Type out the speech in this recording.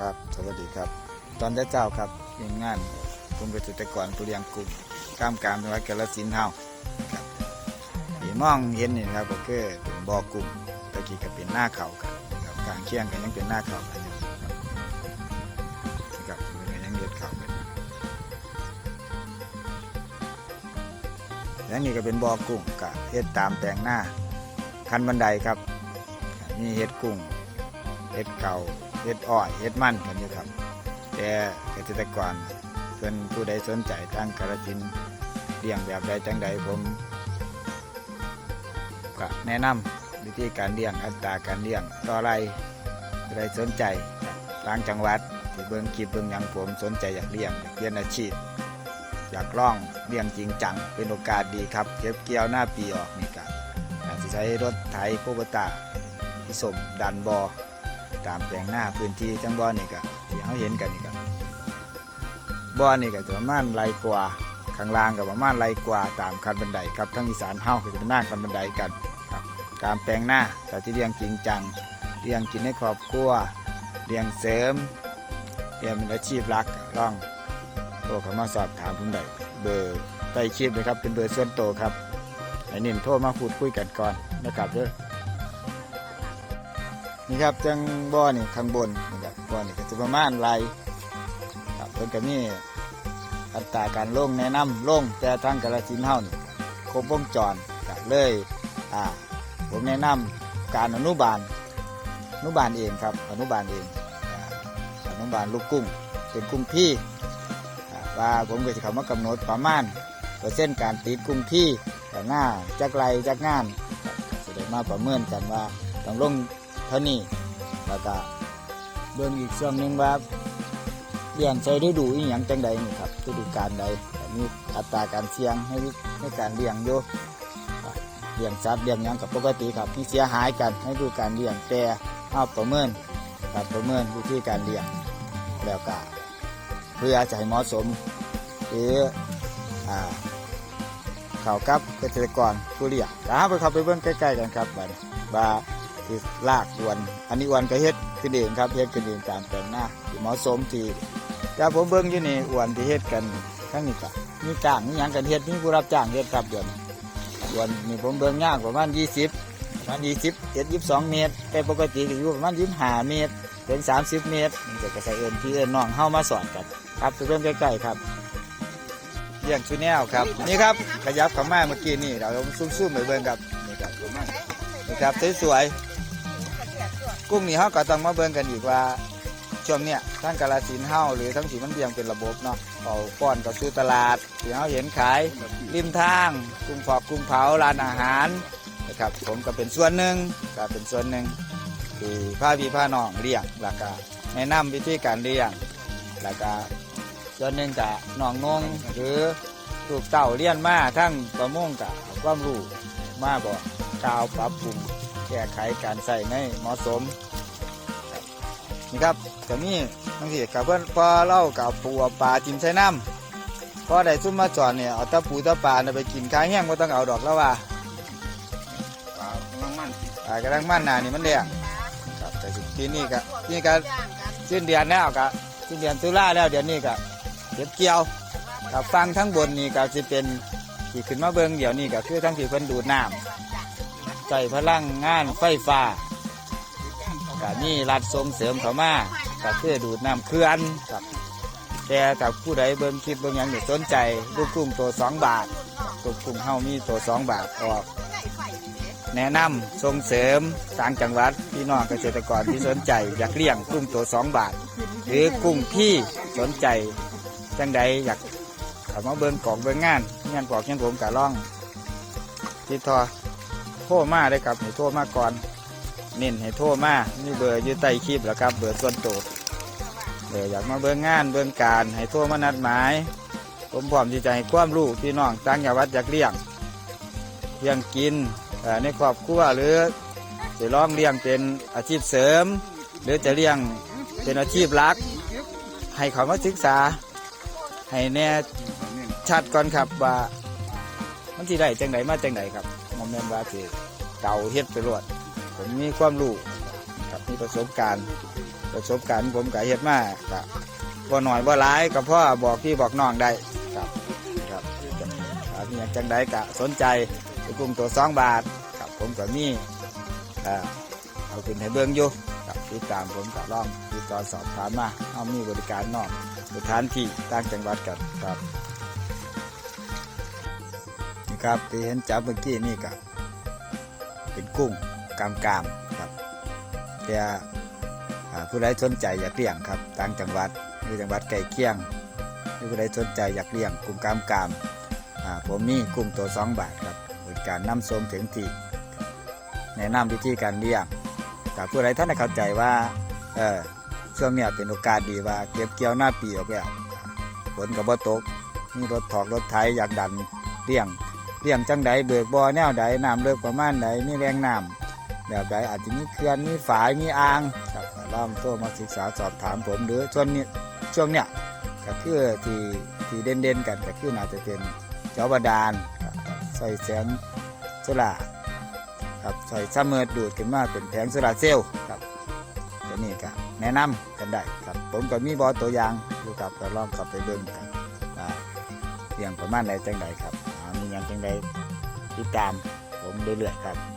ครับ สวัสดีครับ ตอนเจ้าครับทีมงานกรมเกษตรกรผู้เลียงกุ้งกล้ามกามจังหวัดกาฬสินธุ์เฮาครับที่มองเห็นนี่ครับก็คือเป็นบ่อกุ้งตะกี้ก็เป็นหน้าเขาครับกลางเคียงกันยังเป็นหน้าเขาอยู่ครับครับมันก็ยังเด็ดเขากันแล้วนี่ก็เป็นบ่อกุ้งกับเฮ็ดตามแปลงหน้าคันบันไดครับมีเฮ็ดกุ้งเฮ็ดเก่า เฮ็ดอ้อยเฮ็ดมันกันอยู่ครับ แต่เกษตรกรเพิ่นผู้ใดสนใจทางกระจินเลี้ยงแบบใดจังใดผมก็แนะนำวิธีการเลี้ยงอัตราการเลี้ยงต่อไรผู้ใดสนใจทางจังหวัดที่เบิ่งคลิปเบิ่งยังผมสนใจอยากเลี้ยงอยากเปลี่ยนอาชีพอยากล่องเลี้ยงจริงจังเป็นโอกาสดีครับ เก็บเกี่ยวหน้าปีออกนี่ครับอาจจะใช้รถไถโคบตาผสมดันบอ ตามแปลงหน้าพื้นที่จังบอนี่ก็ที่เขาเห็นกันนี่ก็บอนี่ก็ประมาณไรกว่าข้างล่างก็ประมาณไรกว่าตามคันบันไดครับทั้งอีสานเฮาก็จะเป็นหน้าคันบันไดกันครับการแปลงหน้าแต่ที่เลี้ยงจริงจังเลี้ยงกินในครอบครัวเลี้ยงเสริมเลี้ยงเป็นอาชีพหลักลองโทรเข้ามาสอบถามผมได้เบอร์ใต้คลิปเลยครับเป็นเบอร์ส่วนตัวครับให้นิ่มโทรมาพูดคุยกันก่อนนะครับเด้อ นี่ครับจังบ่อนี่ข้างบนนี่ครับบ่อนี่ก็จะประมาณไรครับเพิ่นก็มีอัตราการลงแนะนำลงแต่ทางกระสินเฮานี่ครบวงจรก็เลยอ่าผมแนะนำการอนุบาลอนุบาลเองครับอนุบาลเองอนุบาลลูกกุ้งเป็นกุ้งพี่ว่าผมก็จะเข้ามากำหนดประมาณเปอร์เซ็นต์การติดกุ้งพี่แต่หน้าจักไรจักงานจะได้มาประเมินกันว่าต้องลง เท่านี้แล้วก็เบิ่งอีกช่วงหนึ่งว่าเลี้ยงใช้ฤดูอีหยังจังใดนี่ครับฤดูกาลใดมีอัตราการเสี่ยงให้ในการเลี้ยงอยู่เลี้ยงสัตว์เลี้ยงหยังกับปกติครับมีเสียหายกันให้ดูการเลี้ยงแต่เอาประเมินการประเมินวิธีการเลี้ยงแล้วก็เพื่อจะให้เหมาะสม หรืออ่าเข้ากับเกษตรกรผู้เลี้ยงแล้วไปเข้าไปเบิ่งใกล้ๆกันครับบัดนี้ว่า ที่ลากอวน อันนี้อวนก็เฮ็ดขึ้นเองครับเฮ็ดขึ้นเองตามแปลงหน้าที่เหมาะสมที่แต่ผมเบิ่งอยู่นี่อวนที่เฮ็ดกันทั้งนี้ก็มีจ้างมีหยังกันเฮ็ดมีผู้รับจ้างเฮ็ดครับเดี๋ยวนี้อวนนี่ผมเบิ่งยากประมาณ 20ประมาณ20 7 22 เมตร แต่ปกติก็อยู่ประมาณ25เมตรถึง30 เมตรนี่ก็จะใส่เอิ้นพี่เอิ้นน้องเฮามาสอนกันครับเบิ่งใกล้ๆครับเลี้ยงชูแนวครับนี่ครับขยับข้ามาเมื่อกี้นี่เราซุ่มๆไปเบิ่งครับนี่ครับนี่ครับสวยๆ กุ้งนี่เฮาก็ต้องมาเบิ่งกันอีกว่าช่วงเนี้ยทั้งกาลสินเฮาหรือทั้งสีมันเบียงเป็นระบบเนาะเอาป้อนกับสู่ตลาดที่เฮาเห็นขายริมทางกุ้งฝอกกุ้งเผาร้านอาหารนะครับผมก็เป็นส่วนหนึ่งก็เป็นส่วนหนึ่งที่พาพี่พาน้องเลี้ยงแล้วก็แนะนำวิธีการเลี้ยงแล้วก็ส่วนหนึ่งกับน้องนงหรือลูกเต่าเลี้ยนมาทั้งประมงกับความรู้มาบอกกล่าวปรับปรุง แก้ไขการใส่ในเหมาะสมครับนี่ครับก็มีบางทีกับเพื่อนพอเล่ากับปูเอาปลาจิ้มใส่น้ำพอได้ซุ่มมาจอดเนี่ยเอาตะปูตะปลาน่ะไปกินข้าวแห้งก็ต้องเอาดอกแล้วว่าปลาลังมันปลากระดังมันหนานี่มันเลี้ยงครับแต่สิปีนี้ก็ปีนี้ก็สิ้นเดือนแล้วก็สิ้นเดือนตุลาแล้วเดือนนี้ก็เก็บเกี่ยวกับฟังทั้งบนนี่ก็จะเป็นที่ขึ้นมาเบิ่งเดี๋ยวนี้ก็คือทั้งที่เพิ่นดูดน้ำ ใส่พลังงานไฟฟ้าก็นี่รัดส่งเสริมเขามาก็คือดูดน้ำเคลื่อนครับแต่กับผู้ใดเบิ่งคลิปเบิ่งหยังอยู่สนใจลูกกุ้งตัวสองบาทลูกกุ้งเฮามีตัวสองบาทออก แนะนำส่งเสริมต่างจังหวัดพี่น้องเกษตรกรที่สนใจอยากเลี้ยงกุ้งตัวสองบาท หรือกุ้งพี่สนใจจังใดอยากข้ามาเบิ่งกล่องเบิ่งงานงานปอกเช่นผมกะล่องติดต่อ โทรมาได้ครับให้โทรมาก่อน เน้นให้โทรมามีเบอร์อยู่ใต้คลิปแล้วครับ เบอร์ส่วนตัวเบอร์อยากมาเบิ่งงานเบิ่งการ ให้โทรมานัดหมาย ผมพร้อมที่จะให้ความรู้พี่น้องต่างจังหวัดอยากเลี้ยงเลี้ยงกินในครอบครัวหรือจะลองเลี้ยงเป็นอาชีพเสริม หรือจะเลี้ยงเป็นอาชีพหลัก ให้เขามาศึกษา ให้แน่ชัดก่อนครับว่ามันที่ได้จังไดมาจังไดครับ มเมนว่าสิเก่าเฮ็ดไปรวดผมมีความรู้กับมีประสบการณ์ ประสบการณ์ผมก็เฮ็ดมาก็บ่หน้อยบ่หลายก็พ่อบอกพี่บอกน้องได้ครับครับถ้ามีหยังจังใดก็สนใจไปกุ้งตัวสองบาทครับผมก็มีเอ่อเอาขึ้นให้เบิ่งอยู่ครับติดตามผมก็ลองติดต่อสอบถามมาเอามีบริการนอกสถานที่ต่างจังหวัดกันครับ ครับที่เห็นจับเมื่อกี้นี่ก็เป็นกุ้งกามกามครับแต่อผู้ใดสนใจอยากเลี้ยงครับต่างจังหวัดหรือจังหวัดใกล้เคียงหรือผู้ใดสนใจอยากเลี้ยงกุ้งกามกามผมมีกุ้งตัวสองบาทครับบริการนำส่งถึงที่แนะนำวิธีการเลี้ยงแต่ผู้ใดท่านเข้าใจว่าเออช่วงเนี้ยเป็นโอกาสดีว่าเก็บเกี่ยวหน้าปีออกแล้วฝนกับบ่ตกมีรถถอกรถไถอยากดันเลี้ยง เลี้ยงจังใดเบิกบ่อแนวใดน้ำเลิกประมาณใดมีแรงน้ำแบบใดอาจจะมีเขื่อนมีฝายมีอ่างครับลองโทรมาศึกษาสอบถามผมหรือช่วงนี้ช่วงเนี้ยก็คือที่ที่เด่นเด่นๆกันก็คือน่าจะเป็นเจ้าบาดาลใส่แสงโซล่าครับใส่ซัมเมอร์ดูดขึ้นมาเป็นแผงโซล่าเซลล์ครับตัวนี้ก็แนะนำกันได้ครับผมก็มีบอตัวอย่างอยู่กับก็ลองกลับไปเบิ่งกันว่าเรื่องประมาณไหนจังใดครับ มีอย่างจังใดติดตามผมเรื่อยๆครับ